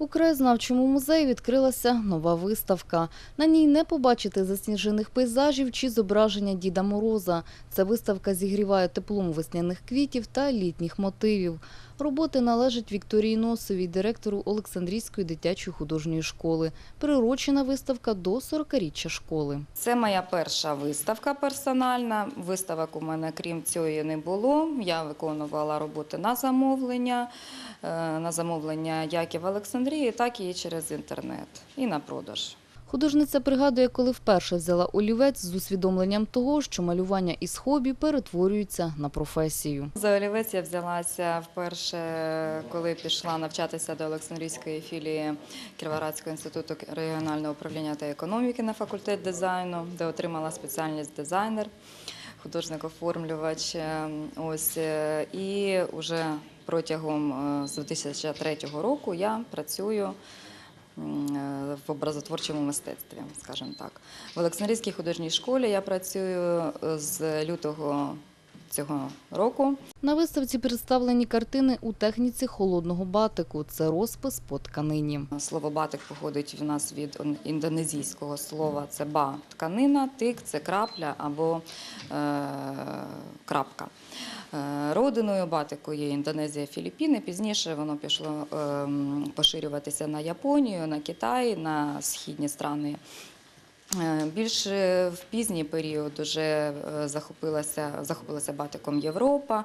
У краєзнавчому музеї відкрилася нова виставка. На ній не побачити засніжених пейзажів чи зображення Діда Мороза. Ця виставка зігріває теплом весняних квітів та літніх мотивів. Роботи належать Вікторії Носовій, директору Олександрійської дитячої художньої школи. Прирочена виставка до 40-річчя школи. Це моя перша виставка персональна. Виставок у мене крім цієї не було. Я виконувала роботи на замовлення, е, на замовлення як і в Олександрії, так і через інтернет і на продаж. Художниця пригадує, коли вперше взяла олівець з усвідомленням того, що малювання із хобі перетворюється на професію. За олівець я взялася вперше, коли пішла навчатися до Олександрійської філії Кіровоградського інституту регіонального управління та економіки на факультет дизайну, де отримала спеціальність дизайнер, художник-оформлювач. Е, е, і вже протягом е, з 2003 року я працюю. В образотворчому мистецтві, скажімо так, в Олександрійській художній школі я працюю е, з лютого цього року. На виставці представлені картини у техніці холодного батику. Це розпис по тканині. Слово батик походить в нас від індонезійського слова це ба тканина, тик це крапля або е, крапка. Е, Родиною батику є Індонезія, Філіппіни. Пізніше воно пішло ем, поширюватися на Японію, на Китай, на східні страни. Е, Більш в пізній період вже е, захопилася, захопилася батиком Європа.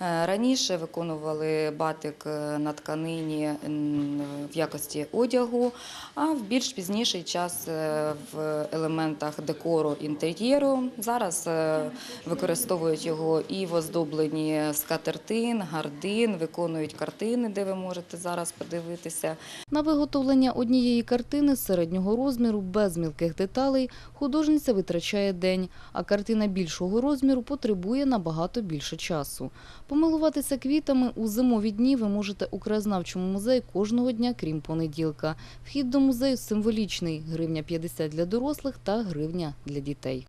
Е, Раніше виконували батик на тканині в якості одягу, а в більш пізніший час в елементах декору інтер'єру. Зараз використовують його і в оздобленні скатертин, гардин, виконують картини, де ви можете зараз подивитися. На виготовлення однієї картини середнього розміру без мілких деталей художниця витрачає день, а картина більшого розміру потребує набагато більше часу. Помилуватися квітами у зимові дні ви можете у краєзнавчому музеї кожного дня, крім понеділка. Вхід до музею символічний – гривня 50 для дорослих та гривня для дітей.